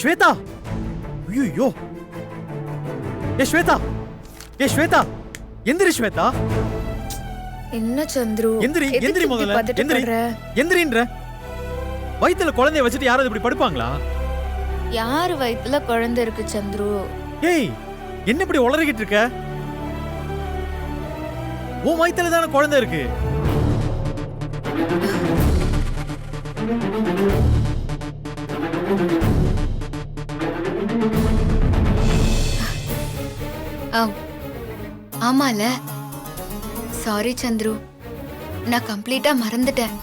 ஸ்வேதா. ஐயோ ஏ ஸ்வேதா. ஏ ஸ்வேதா. எந்திரி ஸ்வேதா. என்ன சந்துரு? எந்திரி எந்திரி முதல்ல. எந்திரி? எந்திரின்ற. வயித்துல குழந்தைய வச்சுட்டு யாராவது இப்படி படுப்பாங்களா? யார் வயித்துல குழந்தை இருக்கு சந்துரு? ஏய் என்ன இப்படி உளறிக்கிட்டு இருக்க? உன் வயித்துல தானே குழந்தை இருக்கு. ஆ, ஆமால. சாரி சந்துரு. நான் கம்ப்ளீட்டா மறந்துட்டேன்.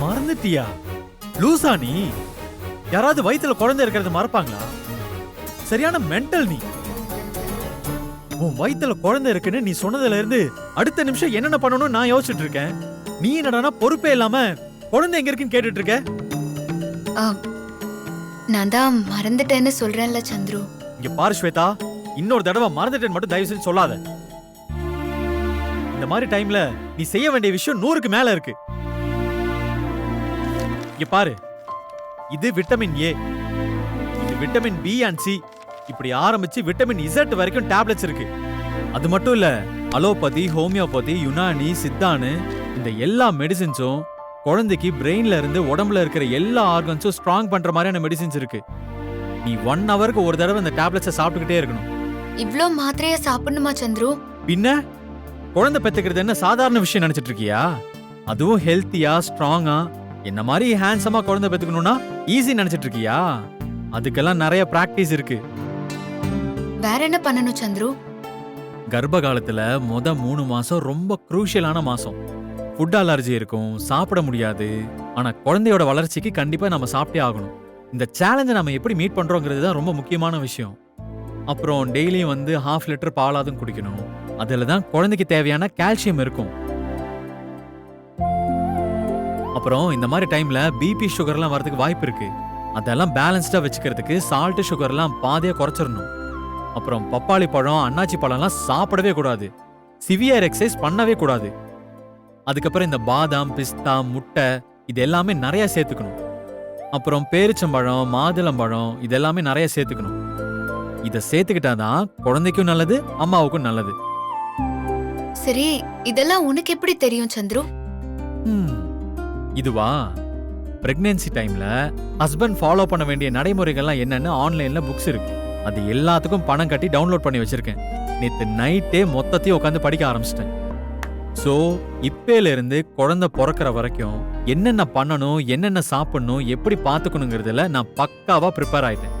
மறந்துட்டியா? லூசா நீ? யாராவது வயித்துல குழந்தை இருக்கிறது மறப்பாங்களா? சரியான மென்டல் நீ. உன் வயித்துல குழந்தை இருக்குன்னு நீ சொன்னதுல இருந்து அடுத்த நிமிஷம் என்னென்ன பண்ணணும்னு நான் யோசிச்சுட்டு இருக்கேன் நீ என்னடானா பொறுப்பே இல்லாம குழந்தை எங்க இருக்குன்னு கேட்டுட்டு இருக்க ஆ, நான் தான் மறந்துட்டேன்னு சொல்றேன்ல சந்துரு. இங்க பாரு ஸ்வேதா. இன்னொரு தடவை மறந்துட்டேன்னு மட்டும் தயவு செஞ்சு சொல்லாத. இந்த மாதிரி டைம்ல நீ செய்ய வேண்டிய விஷயம் நூறுக்கு மேல இருக்கு. இங்க பாரு. இது விட்டமின் ஏ இது விட்டமின் பி அண்ட் சி இப்படி ஆரம்பிச்சு விட்டமின் இசட் வரைக்கும் டேப்லெட்ஸ் இருக்கு. அது மட்டும் இல்ல அலோபதி ஹோமியோபதி யுனானி சித்தானு இந்த எல்லா மெடிசின்ஸும் குழந்தைக்கு பிரெயின்ல இருந்து உடம்புல இருக்கிற எல்லா ஆர்கன்ஸும் ஸ்ட்ராங் பண்ற மாதிரியான மெடிசின்ஸ் இருக்கு. நீ ஒன் ஹவருக்கு ஒரு தடவை இந்த டேப்லெட்ஸை சாப்பிட்டுக்கிட்டே இருக்கணும். இவ்ளோ மாத்திரைய சாப்பிடணுமா சந்துரு? பின்ன? குழந்தை பெத்துக்கிறது என்ன சாதாரண விஷயம் நினைச்சிட்டு இருக்கியா? அதுவும் ஹெல்த்தியா ஸ்ட்ராங்கா என்ன மாதிரி ஹேண்ட்ஸமா குழந்தை பெத்துக்கணும்னா ஈஸி நினைச்சிட்டு இருக்கியா? அதுக்கெல்லாம் நிறைய பிராக்டிஸ் இருக்கு. வேற என்ன பண்ணணும் சந்துரு? கர்ப்ப காலத்துல முத மூணு மாசம் ரொம்ப குரூஷியலான மாசம். ஃபுட் அலர்ஜி இருக்கும் சாப்பிட முடியாது. ஆனா குழந்தையோட வளர்ச்சிக்கு கண்டிப்பா நம்ம சாப்பிட்டே ஆகணும். இந்த சேலஞ்சை நம்ம எப்படி மீட் பண்றோங்கிறது தான் ரொம்ப முக்கியமான விஷயம். அப்புறம் டெய்லியும் வந்து ஹாஃப் லிட்டர் பாலாதும் குடிக்கணும். அதில் தான் குழந்தைக்கு தேவையான கால்சியம் இருக்கும். அப்புறம் இந்த மாதிரி டைமில் பிபி சுகர்லாம் வரதுக்கு வாய்ப்பு இருக்கு. அதெல்லாம் பேலன்ஸ்டாக வச்சுக்கிறதுக்கு சால்ட்டு சுகர்லாம் பாதையாக குறைச்சிடணும். அப்புறம் பப்பாளி பழம் அன்னாச்சி பழம்லாம் சாப்பிடவே கூடாது. சிவியர் எக்ஸசைஸ் பண்ணவே கூடாது. அதுக்கப்புறம் இந்த பாதாம் பிஸ்தா முட்டை இது எல்லாமே நிறைய சேர்த்துக்கணும். அப்புறம் பேரிச்சம்பழம் மாதுளம்பழம் இதெல்லாமே நிறைய சேர்த்துக்கணும். இதை சேர்த்துக்கிட்டாதான் குழந்தைக்கும் நல்லது அம்மாவுக்கும் நல்லது. சரி இதெல்லாம் உனக்கு எப்படி தெரியும் சந்துரு? இதுவா? பிரெக்னன்சி டைம்ல ஹஸ்பண்ட் ஃபாலோ பண்ண வேண்டிய நடைமுறைகள்லாம் என்னன்னு ஆன்லைன்ல புக்ஸ் இருக்கு. அது எல்லாத்துக்கும் பணம் கட்டி டவுன்லோட் பண்ணி வச்சிருக்கேன். நேத்து நைட்டே மொத்தத்தையும் உட்காந்து படிக்க ஆரம்பிச்சிட்டேன். ஸோ இப்பையில இருந்து குழந்தை பிறக்கிற வரைக்கும் என்னென்ன பண்ணணும் என்னென்ன சாப்பிடணும் எப்படி பார்த்துக்கணுங்கிறதுல நான் பக்காவா ப்ரிப்பேர் ஆயிட்டேன்.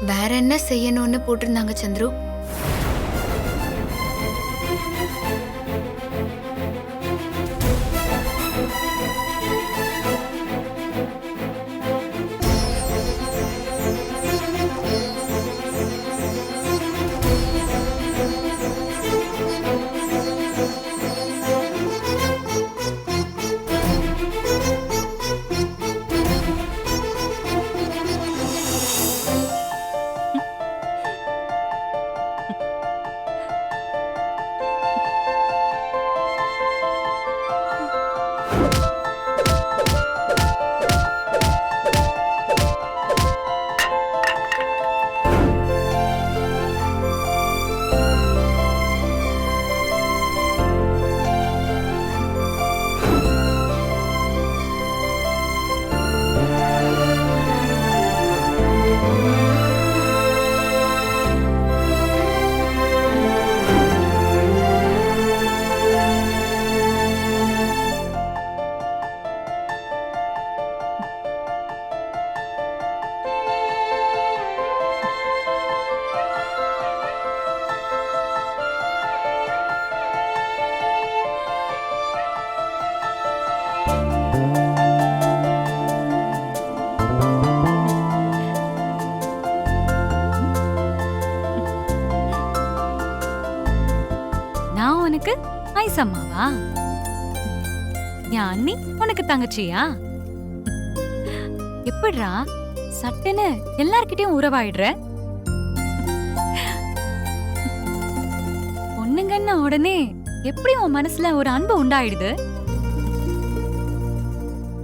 வேற என்ன செய்யணும்னு போட்டிருந்தாங்க சந்துரு? நான் தங்கச்சியா? எப்படிரா சட்டுன்னு எல்லார்கிட்டயும் உறவாயிடுற? பொண்ணுங்கன்ன உடனே எப்படி உன் மனசுல ஒரு அன்பு உண்டாயிடுது?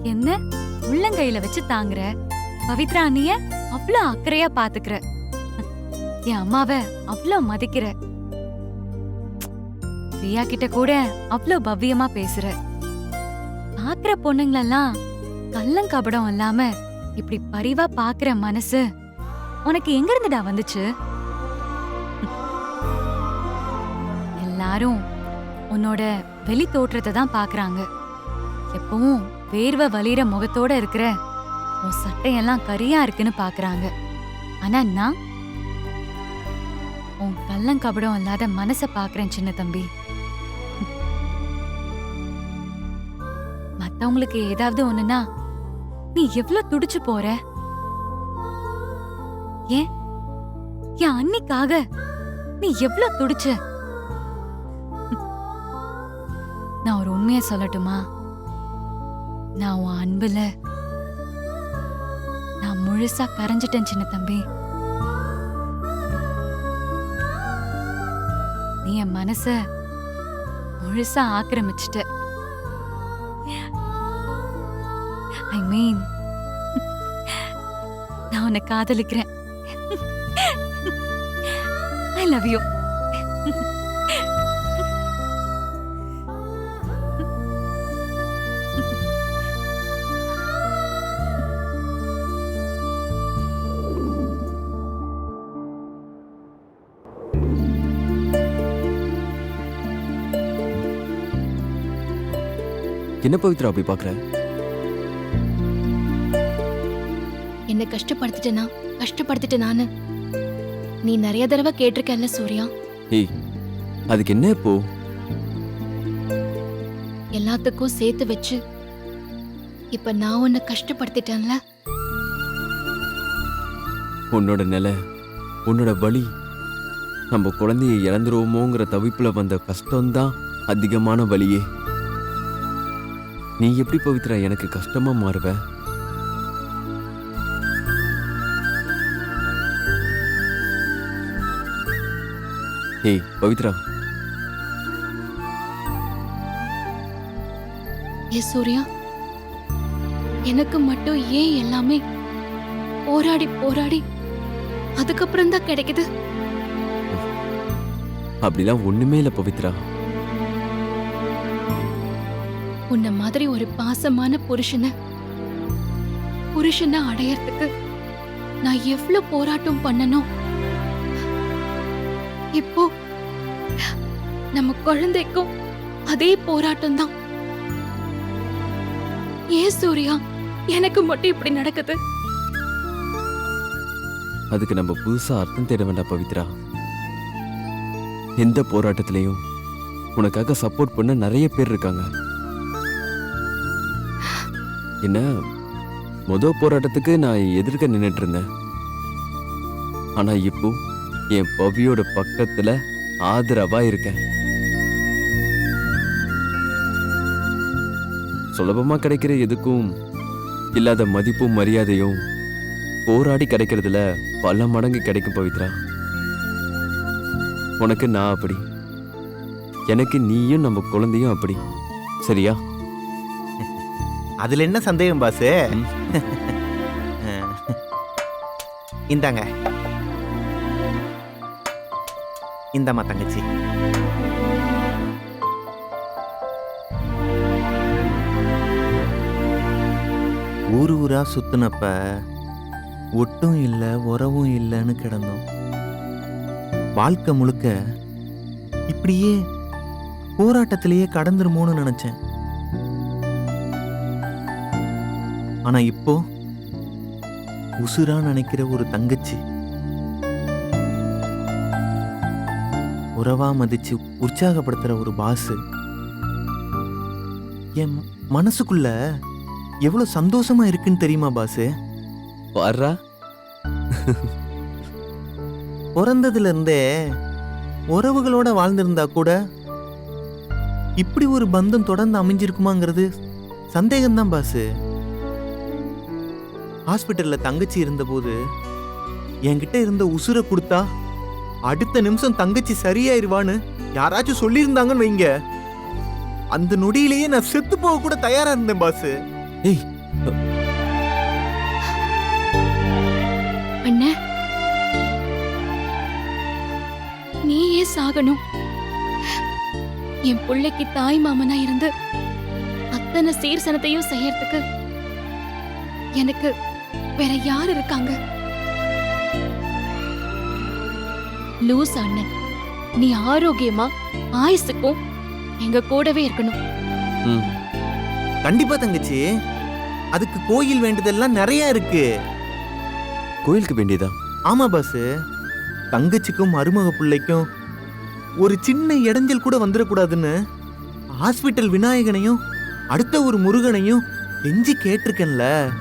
என்ன உள்ளங்கையில வச்சு தாங்குற? பவித்ரா அண்ணிய அவ்வளோ அக்கறையா பாத்துக்கிற. என் அம்மாவ அவ்வளோ மதிக்கிற. பிரியா கிட்ட கூட அவ்வளோ பவ்யமா பேசுற. பாக்குற பொண்ணுங்களெல்லாம் கள்ளங்கபடம் இல்லாம இப்படி பரிவா பாக்குற மனசு உனக்கு எங்க இருந்துடா வந்துச்சு? எல்லாரும் உன்னோட வெளி தோற்றத்தை தான் பாக்குறாங்க. எப்பவும் வேர்வை வலிற முகத்தோட இருக்கிற உன் சட்டையெல்லாம் கரியா இருக்குன்னு பாக்குறாங்க. ஆனா நான் உன் கள்ளங்கபடம் இல்லாத மனச பாக்குறேன் சின்ன தம்பி. மத்தவங்களுக்கு ஏதாவது ஒண்ணுனா நீ எவ்வளவு துடிச்சு போற? ஏன்? என் அன்னிக்காக நீ எவ்வளவு துடிச்ச? நான் ஒரு உண்மையை சொல்லட்டுமா? நான் உன் அன்புல நான் முழுசா கரைஞ்சிட்டேன் சின்ன தம்பி. நீ என் மனச முழுசா ஆக்கிரமிச்சிட்ட. ஐ மீன் நான் உன்னை காதலிக்கிறேன். ஐ லவ் யூ என்ன பவித்ரா அப்படி பாக்குற என்ன கஷ்டப்படுத்திட்டேனா? கஷ்டப்படுத்திட்ட நானு. நீ நிறைய தடவை கேட்டிருக்கல்ல சூர்யா. ஏய் அதுக்கு என்ன இப்போ? எல்லாத்துக்கும் சேர்த்து வச்சு இப்ப நான் உன்னை கஷ்டப்படுத்திட்டேன்ல. உன்னோட நிலை உன்னோட வலி நம்ம குழந்தைய இழந்துருவோமோங்கிற தவிப்புல வந்த கஷ்டம்தான் அதிகமான வலியே நீ எப்படி பவித்ரா எனக்கு கஷ்டமா மாறுவ? ஏய் பவித்ரா. ஏ சூர்யா. எனக்கு மட்டும் ஏன் எல்லாமே போராடி போராடி அதுக்கப்புறம் தான் கிடைக்குது? அப்படிலாம் ஒண்ணுமே இல்ல பவித்ரா. உன்ன மாதிரி ஒரு பாசமான புருஷனை புருஷனை அடையறதுக்கு நான் எவ்வளவு போராட்டம் பண்ணணும் இப்போ நம்ம குழந்தைக்கும் அதே போராட்டம் தான் ஏன் சூர்யா? எனக்கு மட்டும் இப்படி நடக்குது? அதுக்கு நம்ம புதுசா அர்த்தம் தேட வேண்டாம் பவித்ரா. எந்த போராட்டத்திலையும் உனக்காக சப்போர்ட் பண்ண நிறைய பேர் இருக்காங்க. என்ன மொத போராட்டத்துக்கு நான் எதிர்க்க நின்னுட்டு இருந்தேன். ஆனா இப்போ என் பவியோட பக்கத்துல ஆதரவா இருக்கேன். சுலபமா கிடைக்கிற எதுக்கும் இல்லாத மதிப்பும் மரியாதையும் போராடி கிடைக்கிறதுல பல மடங்கு கிடைக்கும் பவித்ரா. உனக்கு நான் அப்படி. எனக்கு நீயும் நம்ம குழந்தையும் அப்படி. சரியா? அதுல என்ன சந்தேகம் பாசு. இந்தாங்க. இந்தம்மா தங்கச்சி. ஊர் ஊரா சுத்துனப்ப ஒட்டும் இல்லை உறவும் இல்லைன்னு கிடந்தோம். வாழ்க்கை முழுக்க இப்படியே போராட்டத்திலேயே கடந்துருமோன்னு நினைச்சேன். ஆனா இப்போ உசுரா நினைக்கிற ஒரு தங்கச்சி. உறவா மதிச்சு உற்சாகப்படுத்துற ஒரு பாஸ் என் மனசுக்குள்ள எவ்வளவு சந்தோஷமா இருக்குன்னு தெரியுமா பாஸ் பாருடா பிறந்ததுல இருந்தே உறவுகளோட வாழ்ந்திருந்தா கூட இப்படி ஒரு பந்தம் தொடர்ந்து அமைஞ்சிருக்குமாங்கிறது சந்தேகம்தான் பாஸ் ஹாஸ்பிட்டல்ல தங்கச்சி இருந்தபோது என்கிட்ட இருந்த உசுரை கொடுத்தா அடுத்த நிமிஷம் தங்கச்சி சரியாயிருவான்னு யாராச்சும் சொல்லியிருந்தாங்கன்னு வைங்க. அந்த நொடியிலேயே நான் செத்து போக கூட தயாரா இருந்தேன் பாசு ஏய் அண்ணா. நீ ஏன் சாகணும்? என் பிள்ளைக்கு தாய் மாமனா இருந்து அத்தனை சீர்சனத்தையும் செய்யறதுக்கு எனக்கு வேற யார் இருக்காங்க? லூஸ் அண்ணன். நீ ஆரோக்கியமா ஆயுசுக்கும் எங்க கூடவே இருக்கணும். ம். கண்டிப்பா தங்கச்சி. அதுக்கு கோயில் வேண்டியதெல்லாம் நிறைய இருக்கு. கோயிலுக்கு வேண்டியதா? ஆமா பாஸ் தங்கச்சிக்கும் மருமக பிள்ளைக்கும் ஒரு சின்ன இடைஞ்சல் கூட வந்துடக்கூடாதுன்னு ஹாஸ்பிட்டல் விநாயகனையும் அடுத்த ஒரு முருகனையும் கெஞ்சி கேட்டிருக்கேன்ல.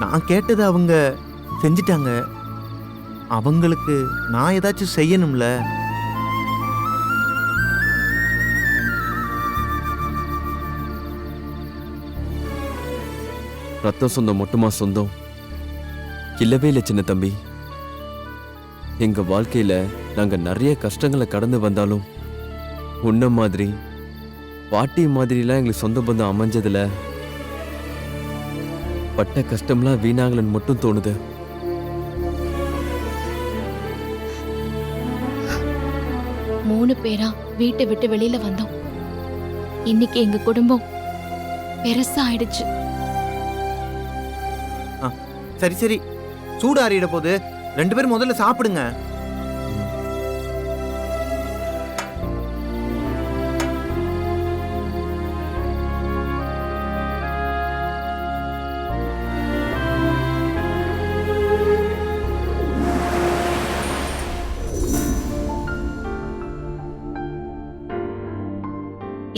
நான் கேட்டதை அவங்க செஞ்சிட்டாங்க. அவங்களுக்கு நான் ஏதாச்சும் செய்யணும்ல? ரத்தம் சொந்தம் மட்டுமா சொந்தம்? இல்லவே இல்லை சின்ன தம்பி. எங்க வாழ்க்கையில நாங்க நிறைய கஷ்டங்களை கடந்து வந்தாலும் உன்ன மாதிரி பாட்டி மாதிரிலாம் எங்களுக்கு சொந்த பந்தம் அமைஞ்சதுல பட்ட கஷ்டம்லாம் வீணாகலன்னு மட்டும் தோணுது. மூணு பேரா வீட்டை விட்டு வெளியில வந்தோம். இன்னைக்கு எங்க குடும்பம் பெருசா ஆயிடுச்சு சரி சரி. சூடு போது ரெண்டு பேரும் முதல்ல சாப்பிடுங்க.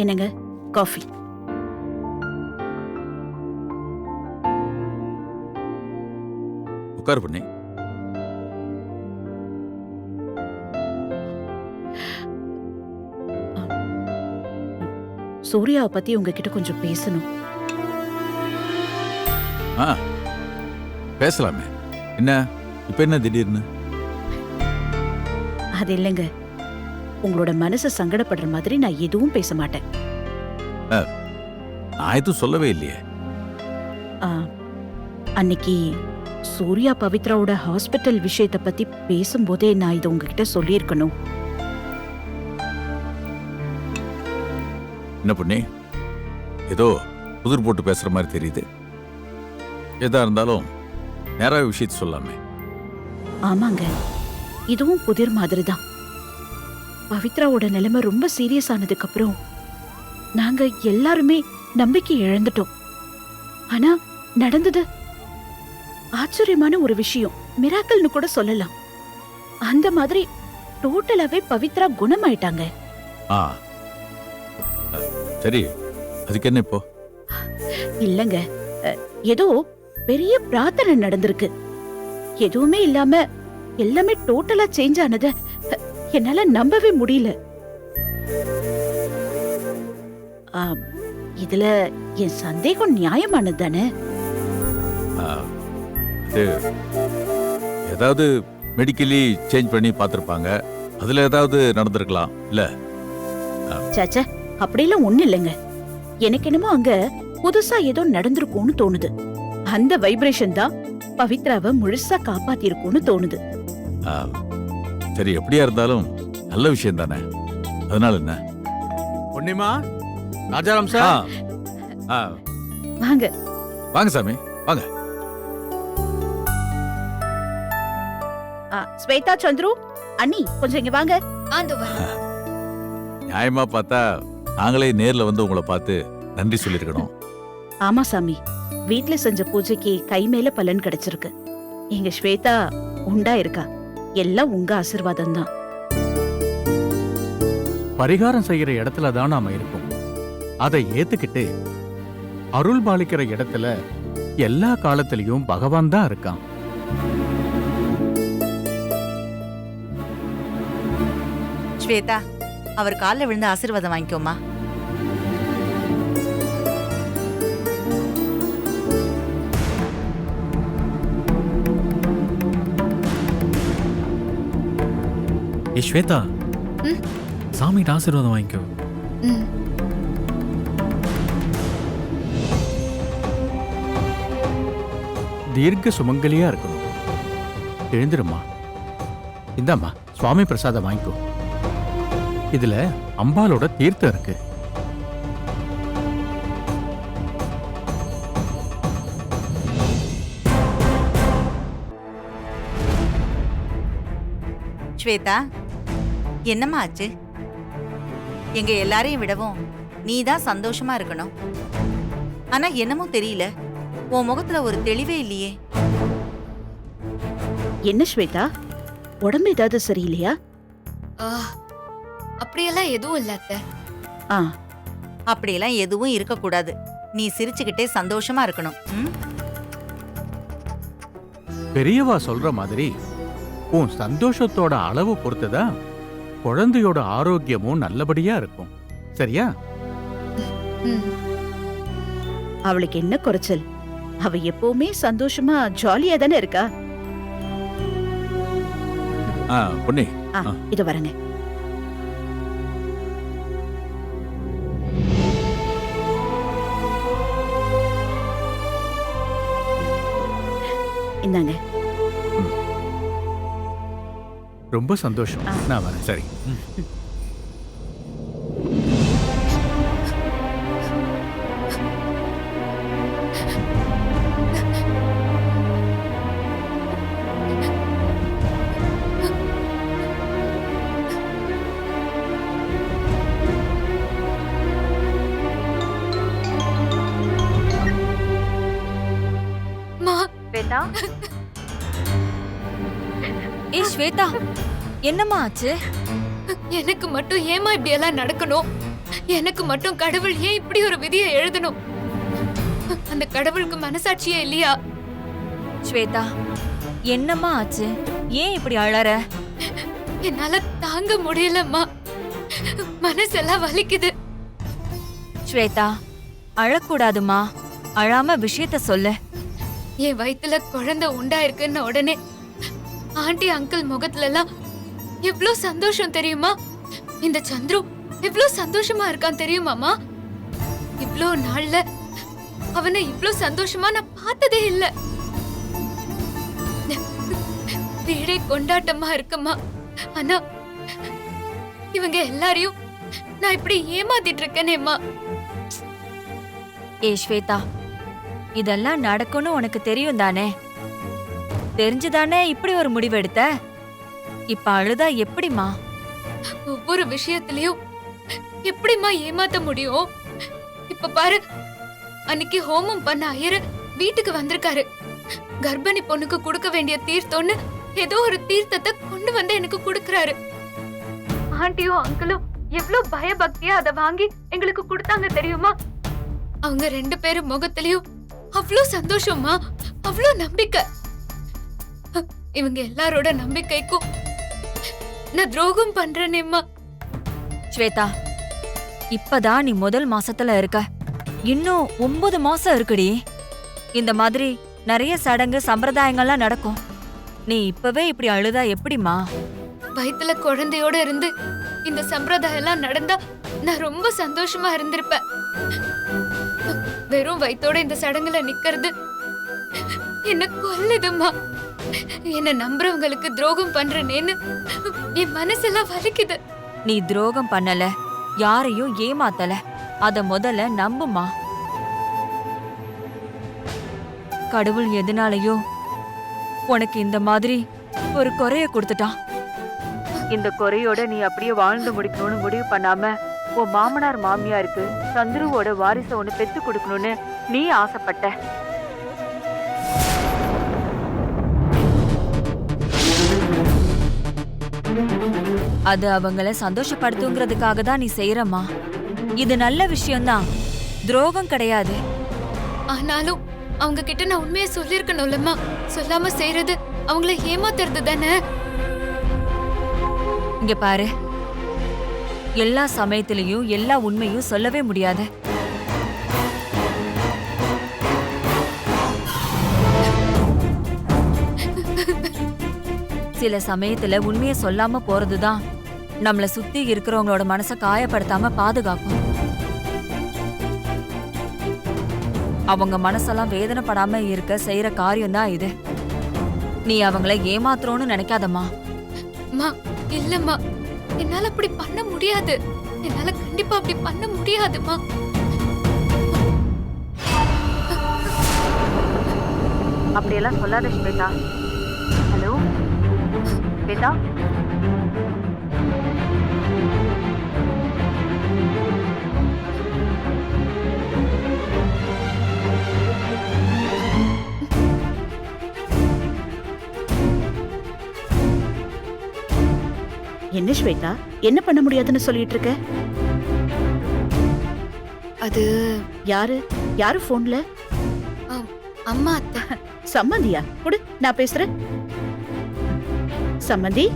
என்னங்க? காஃபி. உட்கார் பண்ணி. சூர்யாவை பத்தி உங்ககிட்ட கொஞ்சம் பேசணும். ஆ பேசலாமே. என்ன இப்ப என்ன திடீர்னு? அது இல்லைங்க. உங்களோட மனசு சங்கடப்படுற மாதிரி நான் எதுவும் பேச மாட்டேன். நான் எதுவும் சொல்லவே இல்லையே. ஆ, அன்னைக்கு சூர்யா பவித்ராவோட ஹாஸ்பிட்டல் விஷயத்தை பத்தி பேசும்போதே நான் இதை உங்ககிட்ட சொல்லியிருக்கணும். என்ன பண்ணி ஏதோ புதிர் போட்டு பேசுற மாதிரி தெரியுது. எதா இருந்தாலும் நேராக விஷயத்த சொல்லாமே. ஆமாங்க. இதுவும் புதிர் மாதிரி தான் பவித்ராவோட நிலைமை ரொம்ப சீரியஸ் ஆனதுக்கு அப்புறம் நாங்க எல்லாருமே நம்பிக்கை இழந்துட்டோம். ஆனா நடந்தது ஆச்சரியமான ஒரு விஷயம். மிராக்கல்னு கூட சொல்லலாம். அந்த மாதிரி டோட்டலாவே பவித்ரா குணமாயிட்டாங்க. ஆ. சரி அதுக்கு என்ன இப்போ? இல்லங்க. ஏதோ பெரிய பிரார்த்தனை நடந்திருக்கு. எதுவுமே இல்லாம எல்லாமே டோட்டலா சேஞ்ச் ஆனத என்னால நம்பவே முடியல. இதுல என் சந்தேகம் நியாயமானது தானே? அது ஏதாவது மெடிக்கலி சேஞ்ச் பண்ணி பார்த்துருப்பாங்க. அதுல ஏதாவது நடந்திருக்கலாம் இல்ல? சாச்சா அப்படிலாம் ஒண்ணு இல்லைங்க. எனக்கு என்னமோ அங்க புதுசா ஏதோ நடந்திருக்கும்னு தோணுது. அந்த வைப்ரேஷன் தான் பவித்ராவை முழுசா காப்பாத்திருக்கும்னு தோணுது. சரி எப்படியா இருந்தாலும் நல்ல விஷயம் தானே? அதனால என்ன? பொன்னிமா ராஜாராம் சார். ஆ, வாங்க. வாங்க சாமி ஆ, ஸ்வேதா சந்துரு அண்ணி கொஞ்சம் இங்க வாங்க. நியாயமா பார்த்தா நாங்களே நேர்ல வந்து உங்களை பார்த்து நன்றி சொல்லியிருக்கணும். ஆமா சாமி வீட்ல செஞ்ச பூஜைக்கு கை மேல பலன் கிடைச்சிருக்கு. எங்க ஸ்வேதா உண்டா இருக்கா? எல்லாம் உங்க ஆசிர்வாதம் தான் பரிகாரம் செய்யற இடத்துல தான் நாம இருக்கோம் அதை ஏத்துக்கிட்டு அருள் பாலிக்கிற இடத்துல எல்லா காலத்திலயும் பகவான் தான் இருக்கான். ஸ்வேதா அவர் காலில் விழுந்து ஆசீர்வாதம் வாங்கிக்கோமா? ஏ ஸ்வேதா? சாமிகிட்ட ஆசீர்வாதம் வாங்கிக்கோ. தீர்க்க சுமங்கலியா இருக்கணும். எழுந்துருமா இந்தாம்மா சுவாமி பிரசாதம் வாங்கிக்கோ. இதுல அம்பாலோட தீர்த்தம் இருக்கு. ஸ்வேதா என்னம்மா ஆச்சு? எங்க எல்லாரையும் விடவும் நீ தான் சந்தோஷமா இருக்கணும். ஆனா என்னமோ தெரியல உன் முகத்துல ஒரு தெளிவே இல்லையே. என்ன ஸ்வேதா? உடம்பு ஏதாவது சரியில்லையா? ஆ, அப்படியெல்லாம் எதுவும் இல்ல அத்தை. ஆ. அப்படியெல்லாம் எதுவும் இருக்கக்கூடாது. நீ சிரிச்சுக்கிட்டே சந்தோஷமா இருக்கணும் ம்? பெரியவா சொல்ற மாதிரி உன் சந்தோஷத்தோட அளவு பொறுத்துதான் குழந்தையோட ஆரோக்கியமும் நல்லபடியா இருக்கும். சரியா. அவளுக்கு என்ன குறைச்சல்? அவ எப்பவுமே சந்தோஷமா ஜாலியா தானே இருக்கா? பொன்னி. இது வரங்க. இந்தாங்க. ரொம்ப சந்தோஷம். நான் வரேன். சரி. என்னம்மா ஆச்சு? எனக்கு மட்டும் ஏமா இப்படி எல்லாம் நடக்கணும்? எனக்கு மட்டும் கடவுள் ஏன் இப்படி ஒரு விதியை எழுதணும்? அந்த கடவுளுக்கு மனசாட்சியே இல்லையா? ஸ்வேதா என்னம்மா ஆச்சு? ஏன் இப்படி அழற? என்னால தாங்க முடியலம்மா. மனசெல்லாம் வலிக்குது. ஸ்வேதா அழக்கூடாதுமா. அழாம விஷயத்த சொல்லு. என் வயித்துல குழந்தை உண்டாயிருக்குன்ன உடனே ஆண்டி அங்கிள் முகத்துல எல்லாம் எவ்ளோ சந்தோஷம் தெரியுமா? இந்த சந்துரு இவ்ளோ சந்தோஷமா இருக்கான் தெரியுமாமா இவ்ளோ நாள்ல அவனை இவ்ளோ சந்தோஷமா நான் பார்த்ததே இல்ல. வீடே கொண்டாட்டமா இருக்குமா? ஆனா இவங்க எல்லாரையும் நான் இப்படி ஏமாத்திட்டு இருக்கேனேம்மா. ஏ ஸ்வேதா இதெல்லாம் நடக்கும்னு உனக்கு தெரியும் தானே தெரிஞ்சுதானே இப்படி ஒரு முடிவு எடுத்த இப்ப அழுதா எப்படிமா ஒவ்வொரு விஷயத்திலயும் எப்படிம்மா ஏமாத்த முடியும்? இப்ப பாரு அன்னைக்கு ஹோமம் பண்ண ஐயரு வீட்டுக்கு வந்திருக்காரு. கர்ப்பிணி பொண்ணுக்கு கொடுக்க வேண்டிய தீர்த்தம்னு ஏதோ ஒரு தீர்த்தத்தை கொண்டு வந்து எனக்கு கொடுக்கறாரு. ஆண்டியும் அங்கிளும் எவ்வளவு பயபக்தியா அதை வாங்கி எங்களுக்கு கொடுத்தாங்க தெரியுமா? அவங்க ரெண்டு பேரும் முகத்திலயும் அவ்வளோ சந்தோஷமா அவ்வளோ நம்பிக்கை. இவங்க எல்லாரோட நம்பிக்கைக்கும் நான் துரோகம் பண்றேனேம்மா ஸ்வேதா இப்பதான் நீ முதல் மாசத்துல இருக்க. இன்னும் ஒன்பது மாசம் இருக்குடி. இந்த மாதிரி நிறைய சடங்கு சம்பிரதாயங்கள்லாம் நடக்கும். நீ இப்பவே இப்படி அழுதா எப்படிமா வயித்துல குழந்தையோட இருந்து இந்த சம்பிரதாயம் எல்லாம் நடந்தா நான் ரொம்ப சந்தோஷமா இருந்திருப்பேன். வெறும் வயித்தோட இந்த சடங்குல நிக்கிறது என்ன கொல்லுதும்மா. என்ன நம்புறவங்களுக்கு துரோகம் பண்றேனேன்னு என் மனசெல்லாம் வலிக்குது. நீ துரோகம் பண்ணல யாரையும் ஏமாத்தல. அத முதல்ல நம்புமா. கடவுள் எதனாலயோ உனக்கு இந்த மாதிரி ஒரு குறைய கொடுத்துட்டான். இந்த குறையோட நீ அப்படியே வாழ்ந்து முடிக்கணும்னு முடிவு பண்ணாம உன் மாமனார் மாமியாருக்கு சந்துருவோட வாரிச ஒண்ணு பெத்து கொடுக்கணும்னு நீ ஆசைப்பட்ட. அது அவங்கள சந்தோஷப்படுத்துங்கிறதுக்காக தான் நீ செய்யறமா இது நல்ல விஷயம்தான். துரோகம் கிடையாது. ஆனாலும் அவங்க கிட்ட நான் உண்மையை சொல்லிருக்கணும்லம்மா சொல்லாம செய்யறது அவங்கள ஏமாத்துறது தானே? இங்க பாரு. எல்லா சமயத்திலையும் எல்லா உண்மையும் சொல்லவே முடியாது. சில சமயத்துல உண்மையை சொல்லாம போறதுதான். நம்மள சுத்தி இருக்கிறவங்களோட மனச காயப்படுத்தாம பாதுகாக்கும். அவங்க மனசெல்லாம் வேதனைப்படாம இருக்க செய்யற காரியம் தான் இது. நீ அவங்கள ஏமாத்துறோன்னு நினைக்காதம்மா. அம்மா இல்லம்மா. என்னால அப்படி பண்ண முடியாது. என்னால கண்டிப்பா அப்படி பண்ண முடியாதுமா அப்படியெல்லாம் சொல்லாத ஸ்வேதா ஸ்வேதா என்ன ஸ்வேதா? என்ன பண்ண முடியாதுன்னு சொல்லிட்டு இருக்க? அது யாரு? யாரு போன்ல அம்மா அத்தை. சம்மந்தியா? குடு நான் பேசுறேன். சம்மந்தி?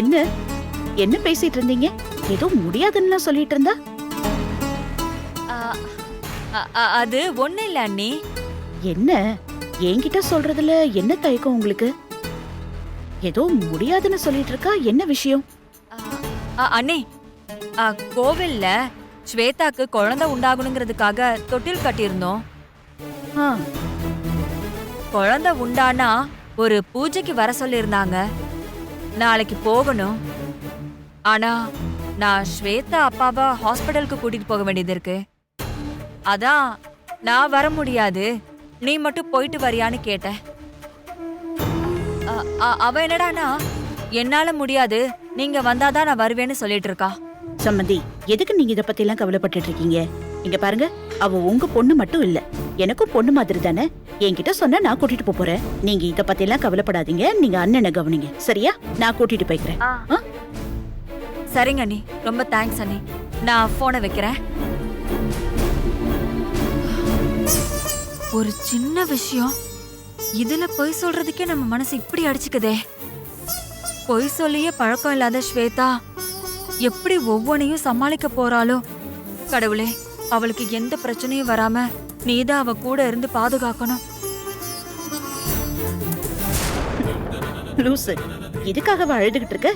என்ன? என்ன பேசிட்டு இருந்தீங்க? ஏதோ முடியாதுன்னு சொல்லிட்டு இருந்தா? அது ஒண்ணு இல்ல அண்ணி. என்ன? என்கிட்ட சொல்றதுல என்ன தயக்கம் உங்களுக்கு? ஏதோ முடியாதுன்னு சொல்லிட்டு இருக்கா? என்ன விஷயம்? அண்ணே கோவில்ல ஸ்வேதாக்கு குழந்தை உண்டாகணுங்கிறதுக்காக தொட்டில் கட்டியிருந்தோம். குழந்தை உண்டானா ஒரு பூஜைக்கு வர சொல்லியிருந்தாங்க. நாளைக்கு போகணும். ஆனா நான் ஸ்வேதா அப்பாவை ஹாஸ்பிட்டலுக்கு கூட்டிட்டு போக வேண்டியது இருக்கு. அதான் நான் வர முடியாது. நீ மட்டும் போயிட்டு வரியான்னு கேட்டேன். அவ என்னடானா என்னால முடியாது. நீங்க வந்தாதான் நான் வருவேன்னு சொல்லிட்டு இருக்கா. சம்மந்தி எதுக்கு நீங்க இத பத்தி எல்லாம் கவலைப்பட்டு இருக்கீங்க? இங்க பாருங்க அவ உங்க பொண்ணு மட்டும் இல்லை. எனக்கும் பொண்ணு மாதிரி தானே? என்கிட்ட சொன்னா நான் கூட்டிட்டு போறேன். நீங்க இத பத்தி எல்லாம் கவலைப்படாதீங்க. நீங்க அண்ணனை கவனிங்க. சரியா? நான் கூட்டிட்டு போய்க்கிறேன். ஆ? சரிங்க அண்ணி. ரொம்ப தேங்க்ஸ் அண்ணி. நான் போனை வைக்கிறேன். ஒரு சின்ன விஷயம். இதுல பொய் சொல்றதுக்கே நம்ம மனசு இப்படி அடிச்சுக்குதே. பொய் சொல்லியே பழக்கம் இல்லாத ஸ்வேதா எப்படி ஒவ்வொன்னையும் சமாளிக்க போறாளோ? கடவுளே அவளுக்கு எந்த பிரச்சனையும் வராம நீதான் அவ கூட இருந்து பாதுகாக்கணும். லூசு எதுக்காக அழுதுகிட்டு இருக்க?